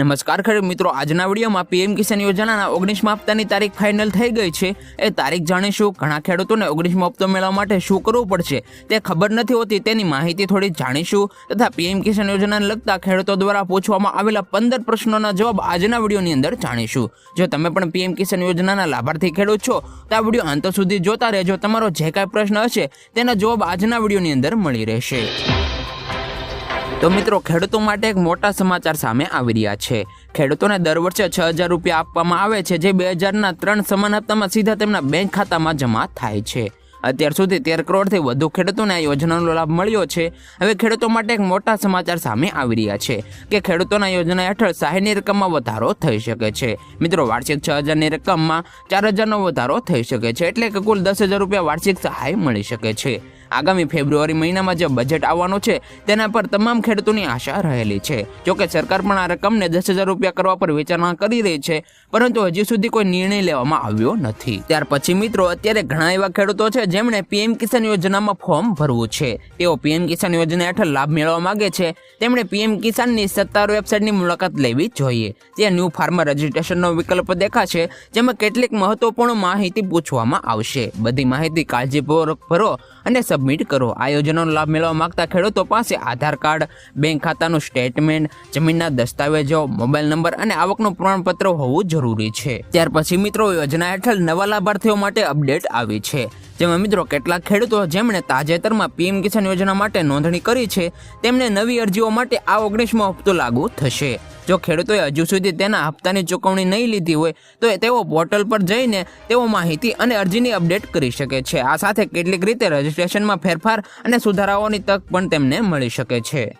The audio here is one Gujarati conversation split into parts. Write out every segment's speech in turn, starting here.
નમસ્કાર ખેડૂત મિત્રો, આજના વિડીયોમાં પીએમ કિસાન યોજનાના ઓગણીસમા હપ્તાની તારીખ ફાઇનલ થઈ ગઈ છે. એ તારીખ જાણીશું. ઘણા ખેડૂતોને ઓગણીસમો હપ્તો મેળવવા માટે શું કરવું પડશે તે ખબર નથી હોતી, તેની માહિતી થોડી જાણીશું. તથા પીએમ કિસાન યોજનાને લગતા ખેડૂતો દ્વારા પૂછવામાં આવેલા પંદર પ્રશ્નોના જવાબ આજના વિડીયોની અંદર જાણીશું. જો તમે પણ પીએમ કિસાન યોજનાના લાભાર્થી ખેડૂત છો, તો આ વીડિયો અંત સુધી જોતા રહેજો. તમારો જે કાંઈ પ્રશ્ન હશે, તેના જવાબ આજના વિડીયોની અંદર મળી રહેશે. તો મિત્રો, ખેડૂતો માટે એક મોટા સમાચાર સામે આવી રહ્યા છે. ખેડૂતોને દર વર્ષે છ હજાર રૂપિયા આપવામાં આવે છે, જે બે હજારના ત્રણ સમાન હપ્તામાં સીધા તેમના બેંક ખાતામાં જમા થાય છે. અત્યાર સુધી તેર કરોડથી વધુ ખેડૂતોને આ યોજનાનો લાભ મળ્યો છે. હવે ખેડૂતો માટે એક મોટા સમાચાર સામે આવી રહ્યા છે કે ખેડૂતોના યોજના હેઠળ સહાયની રકમમાં વધારો થઈ શકે છે. મિત્રો, વાર્ષિક છ હજારની રકમમાં ચાર હજારનો વધારો થઈ શકે છે, એટલે કે કુલ દસ હજાર રૂપિયા વાર્ષિક સહાય મળી શકે છે. આગામી ફેબ્રુઆરી મહિનામાં જે બજેટ આવવાનું છે, તેના પર તમામ ખેડૂતોની આશા રહેલી છે. જોકે સરકાર પણ આ રકમને દસ હજાર રૂપિયા કરવા પર વિચારણા કરી રહી છે, પરંતુ હજી સુધી કોઈ નિર્ણય લેવામાં આવ્યો નથી. ત્યાર પછી મિત્રો, અત્યારે ઘણા એવા ખેડૂતો છે જેમણે પીએમ કિસાન યોજનામાં ફોર્મ ભરવું છે. તેઓ પીએમ કિસાન યોજના હેઠળ લાભ મેળવવા માંગે છે. તેમણે પીએમ કિસાનની સત્તાવાર વેબસાઇટની મુલાકાત લેવી જોઈએ. ત્યાં ન્યૂ ફાર્મર રજિસ્ટ્રેશનનો વિકલ્પ દેખાશે, જેમાં કેટલીક મહત્વપૂર્ણ માહિતી પૂછવામાં આવશે. બધી માહિતી કાળજીપૂર્વક ભરો અને સબમિટ કરો. આ યોજનાનો લાભ મેળવવા માંગતા ખેડૂતો પાસે આધાર કાર્ડ, બેંક ખાતાનું સ્ટેટમેન્ટ જમીનના દસ્તાવેજો, મોબાઈલ નંબર અને આવકનું પ્રમાણપત્ર હોવું જરૂરી છે. ત્યાર પછી મિત્રો, યોજના હેઠળ નવા લાભાર્થીઓ માટે અપડેટ આવી છે. જેમાં મિત્રો, કેટલાક ખેડૂતો જેમણે તાજેતરમાં પીએમ કિસાન યોજના માટે નોંધણી કરી છે, તેમને નવી અરજીઓ માટે આ ઓગણીસમો હપ્તો લાગુ થશે. જો ખેડૂતોએ હજુ સુધી તેના હપ્તાની ચૂકવણી નહીં લીધી હોય, તો તેઓ પોર્ટલ પર જઈને તેઓ માહિતી અને અરજીની અપડેટ કરી શકે છે. આ સાથે કેટલીક રીતે રજિસ્ટ્રેશનમાં ફેરફાર અને સુધારાઓની તક પણ તેમને મળી શકે છે.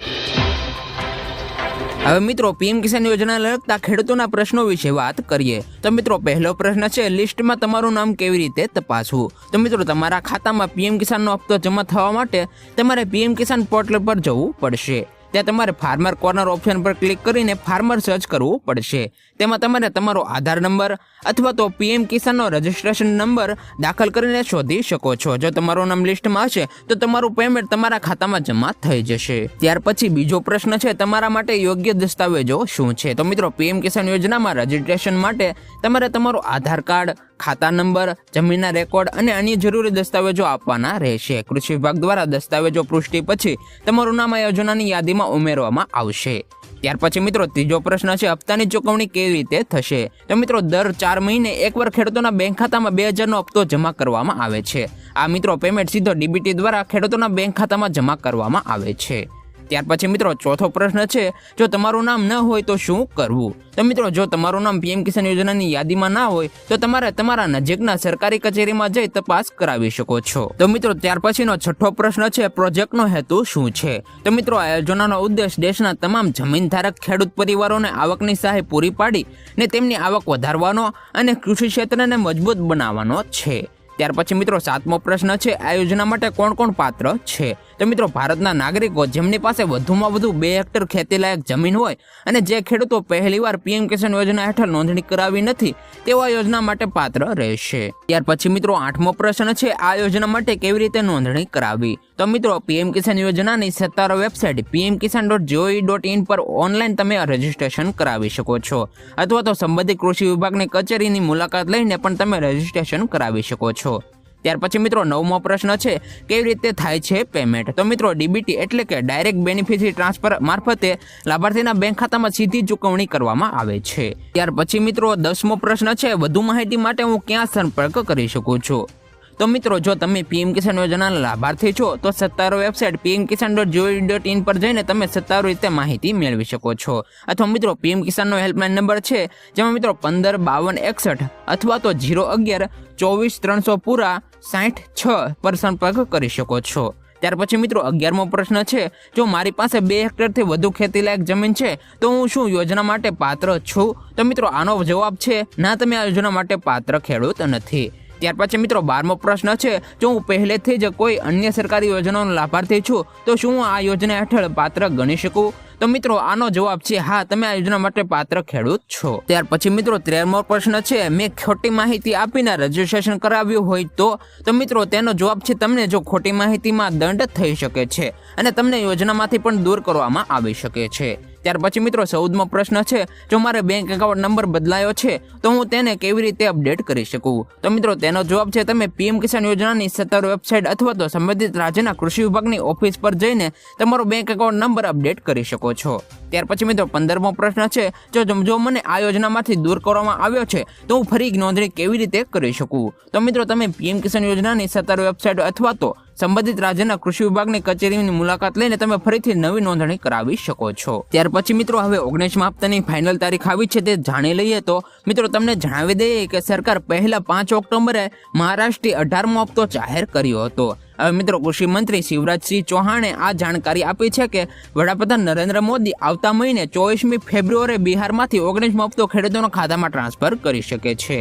હવે મિત્રો, પીએમ કિસાન યોજના લગતા ખેડૂતોના પ્રશ્નો વિશે વાત કરીએ. તો મિત્રો, પહેલો પ્રશ્ન છે, લિસ્ટમાં તમારું નામ કેવી રીતે તપાસવું? તો મિત્રો, તમારા ખાતામાં પીએમ કિસાનનો હપ્તો જમા થવા માટે તમારે પીએમ કિસાન પોર્ટલ પર જવું પડશે. ત્યાં તમારે ફાર્મર કોર્નર ઓપ્શન પર ક્લિક કરીને ફાર્મર સર્ચ કરવું પડશે. તેમાં તમારે તમારો આધાર નંબર અથવા તો પીએમ કિસાનનો રજિસ્ટ્રેશન નંબર દાખલ કરીને શોધી શકો છો. જો તમારું નામ લિસ્ટમાં હશે, તો તમારું પેમેન્ટ તમારા ખાતામાં જમા થઈ જશે. ત્યાર પછી બીજો પ્રશ્ન છે, તમારા માટે યોગ્ય દસ્તાવેજો શું છે? તો મિત્રો પીએમ કિસાન યોજનામાં રજિસ્ટ્રેશન માટે તમારે તમારો આધાર કાર્ડ ખાતા નંબર, જમીનના રેકોર્ડ અને અન્ય જરૂરી દસ્તાવેજો આપવાના રહેશે. કૃષિ વિભાગ દ્વારા દસ્તાવેજો પુષ્ટિ પછી તમારું નામ યોજનાની યાદીમાં ઉમેરવામાં આવશે. ત્યાર પછી મિત્રો, ત્રીજો પ્રશ્ન છે, હપ્તાની ચૂકવણી કેવી રીતે થશે? તો મિત્રો, દર ચાર મહિને એકવાર ખેડૂતોના બેંક ખાતામાં બે હજારનો હપ્તો જમા કરવામાં આવે છે. આ મિત્રો, પેમેન્ટ સીધો ડીબીટી દ્વારા ખેડૂતોના બેંક ખાતામાં જમા કરવામાં આવે છે. ત્યાર પછી મિત્રો ચોથો પ્રશ્ન છે, જો તમારું નામ ન હોય તો શું કરવું? તો મિત્રો, જો તમારું નામ પીએમ કિસાન યોજનાની યાદીમાં ના હોય, તો તમારે તમારા નજીકના સરકારી કચેરીમાં જઈ તપાસ કરાવી શકો છો. તો મિત્રો, ત્યાર પછીનો છઠ્ઠો પ્રશ્ન છે, પ્રોજેક્ટનો હેતુ શું છે? તો મિત્રો, આ યોજનાનો ઉદ્દેશ દેશના તમામ જમીન ધારક ખેડૂત પરિવારોને આવકની સહાય પૂરી પાડી ને તેમની આવક વધારવાનો અને કૃષિ ક્ષેત્રને મજબૂત બનાવવાનો છે. ત્યાર પછી મિત્રો, સાતમો પ્રશ્ન છે, આ યોજના માટે કોણ કોણ પાત્ર છે? તો મિત્રો, ભારતના નાગરિકો જેમની પાસે વધુમાં વધુ બે હેક્ટર ખેતીલાયક જમીન હોય અને જે ખેડૂતો પહેલીવાર પીએમ કિસાન યોજના હેઠળ નોંધણી કરાવી નથી, તેવા યોજના માટે પાત્ર રહેશે. ત્યાર પછી મિત્રો, આઠમો પ્રશ્ન છે, આ યોજના માટે કેવી રીતે નોંધણી કરાવી? તો મિત્રો, પીએમ કિસાન યોજનાની સત્તારો website PM Kisan dot GOI dot in પર ઓનલાઈન તમે રજીસ્ટ્રેશન કરાવી શકો છો. અથવા તો સંબંધિત કૃષિ વિભાગની કચેરીની મુલાકાત લઈને પણ તમે રજીસ્ટ્રેશન કરાવી શકો છો. ત્યાર પછી મિત્રો નવમો પ્રશ્ન છે, કેવી રીતે થાય છે પેમેન્ટ તો મિત્રો ડીબીટી એટલે કે ડાયરેક્ટ બેનિફિશરી ટ્રાન્સફર મારફતે લાભાર્થીના બેંક ખાતામાં સીધી ચૂકવણી કરવામાં આવે છે. ત્યાર પછી મિત્રો દસમો પ્રશ્ન છે, વધુ માહિતી માટે હું ક્યાં સંપર્ક કરી શકું છું? તો મિત્રો, જો તમે પીએમ કિસાન યોજનાના લાભાર્થી છો, તો સત્તારો website PM Kisan dot GOV dot in પર જઈને તમે સત્તારો રીતે માહિતી મેળવી શકો છો. અથવા મિત્રો પીએમ કિસાનનો હેલ્પલાઇન નંબર છે, જેમાં મિત્રો પંદર બાવન એકસઠ અથવા તો જીરો અગિયાર ચોવીસ ત્રણસો પૂરા સાઠ છ પર સંપર્ક કરી શકો છો. ત્યાર પછી મિત્રો, અગિયારમો પ્રશ્ન છે, જો મારી પાસે બે હેક્ટરથી વધુ ખેતીલાયક જમીન છે, તો હું શું યોજના માટે પાત્ર છું? તો મિત્રો, આનો જવાબ છે, ના, તમે આ યોજના માટે પાત્ર ખેડૂત નથી. ત્યાર પછી મિત્રો બારમો પ્રશ્ન છે, જો હું પહેલેથી જ કોઈ અન્ય સરકારી યોજનાનો લાભાર્થી છું, તો શું હું આ યોજના હેઠળ પાત્ર ગણી શકું? તો મિત્રો આનો જવાબ છે, હા, તમે આ યોજના માટે પાત્ર ખેડૂત છો. ત્યાર પછી મિત્રો તેરમો પ્રશ્ન છે, મેં ખોટી માહિતી આપીને રજીસ્ટ્રેશન કરાવ્યું હોય તો? તો મિત્રો તેનો જવાબ છે, તમને જો ખોટી માહિતીમાં દંડ થઈ શકે છે અને તમને યોજનામાંથી પણ દૂર કરવામાં આવી શકે છે. ત્યાર પછી મિત્રો ચૌદમો પ્રશ્ન છે, જો મારે બેંક એકાઉન્ટ નંબર બદલાયો છે, તો હું તેને કેવી રીતે અપડેટ કરી શકું? તો મિત્રો તેનો જવાબ છે, તમે પીએમ કિસાન યોજનાની સત્તર વેબસાઇટ અથવા તો સંબંધિત રાજ્યના કૃષિ વિભાગની ઓફિસ પર જઈને તમારો બેંક એકાઉન્ટ નંબર અપડેટ કરી શકો છો. ત્યાર પછી મિત્રો પંદરમો પ્રશ્ન છે, જો જો મને આ યોજનામાંથી દૂર કરવામાં આવ્યો છે, તો હું ફરી નોંધણી કેવી રીતે કરી શકું? તો મિત્રો તમે પીએમ કિસાન યોજનાની સત્તર વેબસાઇટ અથવા તો સંબંધિત રાજ્યના કૃષિ વિભાગની કચેરીની મુલાકાત લઈને તમે ફરીથી નવી નોંધણી કરાવી શકો છો. ત્યાર પછી મિત્રો, હવે ઓગણીસમા હપ્તાની ફાઇનલ તારીખ આવી છે તે જાણી લઈએ તો, મિત્રો, તમને જણાવી દઈએ કે સરકાર પહેલા પાંચ ઓક્ટોબરે મહારાષ્ટ્રથી અઢારમો હપ્તો જાહેર કર્યો હતો. હવે મિત્રો, કૃષિ મંત્રી શિવરાજસિંહ ચૌહાણે આ જાણકારી આપી છે કે વડાપ્રધાન નરેન્દ્ર મોદી આવતા મહિને ચોવીસમી ફેબ્રુઆરી બિહારમાંથી ઓગણીસમો હપ્તો ખેડૂતોના ખાતામાં ટ્રાન્સફર કરી શકે છે.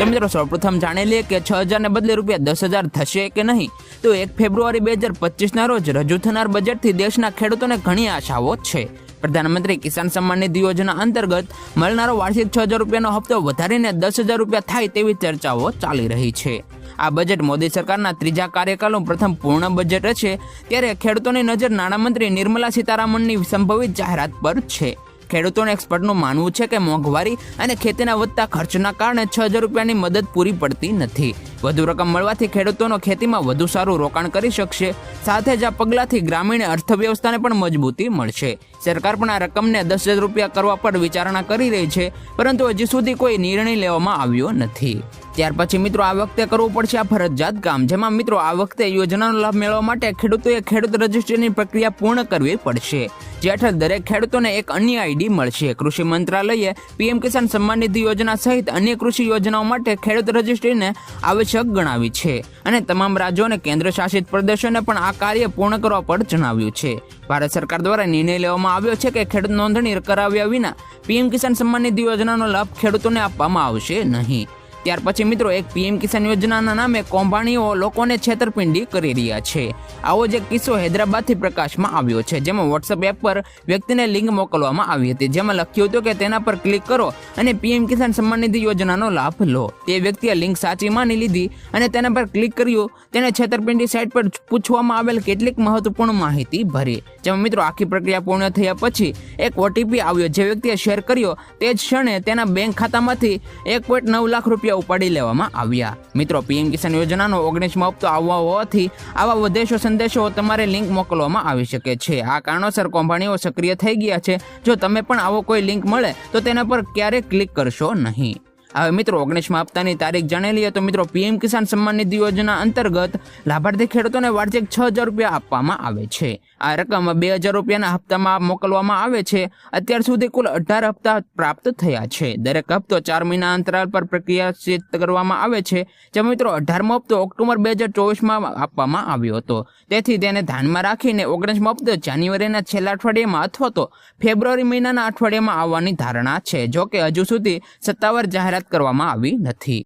તો મિત્રો સૌપ્રથમ જાણી લઈએ કે છ હજારને બદલે રૂપિયા દસ હજાર થશે કે નહીં? તો એક ફેબ્રુઆરી બે હજાર પચીસના રોજ રજૂ થનાર બજેટથી દેશના ખેડૂતોને ઘણી આશાઓ છે. પ્રધાનમંત્રી કિસાન સન્માન નિધિ યોજના અંતર્ગત મળનારો વાર્ષિક છ હજાર રૂપિયાનો હપ્તો વધારીને દસ હજાર રૂપિયા થાય તેવી ચર્ચાઓ ચાલી રહી છે. આ બજેટ મોદી સરકારના ત્રીજા કાર્યકાળનું પ્રથમ પૂર્ણ બજેટ છે, ત્યારે ખેડૂતોની નજર નાણામંત્રી નિર્મલા સીતારામનની સંભવિત જાહેરાત પર છે. ખેડૂતોને એક્સપર્ટનું માનવું છે કે મોંઘવારી અને ખેતીના વધતા ખર્ચના કારણે છ હજાર રૂપિયાની મદદ પૂરી પડતી નથી. વધુ રકમ મળવાથી ખેડૂતોનો ખેતીમાં વધુ સારું રોકાણ કરી શકશે. સાથે જ આ પગલાંથી ગ્રામીણ અર્થવ્યવસ્થાને પણ મજબૂતી મળશે. સરકાર પણ આ રકમને દસ હજાર રૂપિયા કરવા પર વિચારણા કરી રહી છે, પરંતુ હજી સુધી કોઈ નિર્ણય લેવામાં આવ્યો નથી. ત્યાર પછી મિત્રો આ વખતે કરવું પડશે આ ફરજિયાત કામ, જેમાં મિત્રો આ વખતે યોજનાનો લાભ મેળવવા માટે ખેડૂતોએ ખેડૂત રજિસ્ટ્રીની પ્રક્રિયા પૂર્ણ કરવી પડશે, જે હેઠળ દરેક ખેડૂતોને એક અન્ય આઈડી મળશે. કૃષિ મંત્રાલયે પીએમ કિસાન સન્માન નિધિ યોજના સહિત અન્ય કૃષિ યોજનાઓ માટે ખેડૂત રજિસ્ટ્રીને આવશ્યક ગણાવી છે અને તમામ રાજ્યો અને કેન્દ્ર શાસિત પ્રદેશોને પણ આ કાર્ય પૂર્ણ કરવા પર જણાવ્યું છે. ભારત સરકાર દ્વારા નિર્ણય લેવામાં આવ્યો છે કે ખેડૂત નોંધણી કરાવ્યા વિના પીએમ કિસાન સન્માન નિધિ યોજનાનો લાભ ખેડૂતોને આપવામાં આવશે નહીં. ત્યાર પછી મિત્રો એક પીએમ કિસાન યોજનાના નામે કૌભાંડીઓ લોકોને છેતરપિંડી કરી રહ્યા છે. આવો જ એક કિસ્સો હૈદરાબાદથી પ્રકાશમાં આવ્યો છે, જેમાં વોટ્સએપ એપ પર વ્યક્તિને લિંક મોકલવામાં આવી હતી, જેમાં લખ્યું હતું કે તેના પર ક્લિક કરો અને પીએમ કિસાન સન્માન નિધિ યોજનાનો લાભ લો. તે વ્યક્તિએ લિંક સાચી માની લીધી અને તેના પર ક્લિક કર્યું. તેને છેતરપિંડી સાઇટ પર પૂછવામાં આવેલ કેટલીક મહત્વપૂર્ણ માહિતી ભરી. જેમાં મિત્રો આખી પ્રક્રિયા પૂર્ણ થયા પછી એક ઓટીપી આવ્યો, જે વ્યક્તિએ શેર કર્યો. તે જ ક્ષણે તેના બેંક ખાતામાંથી એક પોઈન્ટ નવ લાખ રૂપિયા ઉપાડી લેવામાં આવ્યા. મિત્રો, પીએમ કિસાન યોજનાનો ઓગણીસમો હપ્તો આવવા હોવાથી આવા વધેશો સંદેશો તમારે લિંક મોકલવામાં આવી શકે છે. આ કારણોસર કંપનીઓ સક્રિય થઈ ગયા છે. જો તમે પણ આવો કોઈ લિંક મળે, તો તેના પર ક્યારેય ક્લિક કરશો નહીં. હવે મિત્રો, ઓગણીસમાં હપ્તાની તારીખ જાણી લઈએ તો મિત્રો, પીએમ કિસાન સન્માન નિધિ યોજના અંતર્ગત લાભાર્થી ખેડૂતોને વાર્ષિક છ હજાર રૂપિયા આપવામાં આવે છે. આ રકમ બે હજાર રૂપિયાના હપ્તામાં મોકલવામાં આવે છે. અત્યાર સુધી કુલ અઢાર હપ્તા પ્રાપ્ત થયા છે. દરેક હપ્તો ચાર મહિના અંતરાલ પર પ્રક્રિયાશીત કરવામાં આવે છે. જે મિત્રો, અઢારમો હપ્તો ઓક્ટોબર બે હજાર ચોવીસમાં આપવામાં આવ્યો હતો. તેથી તેને ધ્યાનમાં રાખીને ઓગણીસમો હપ્તો જાન્યુઆરીના છેલ્લા અઠવાડિયામાં અથવા તો ફેબ્રુઆરી મહિનાના અઠવાડિયામાં આવવાની ધારણા છે. જોકે હજુ સુધી સત્તાવાર જાહેરાત કરવામાં આવી નથી.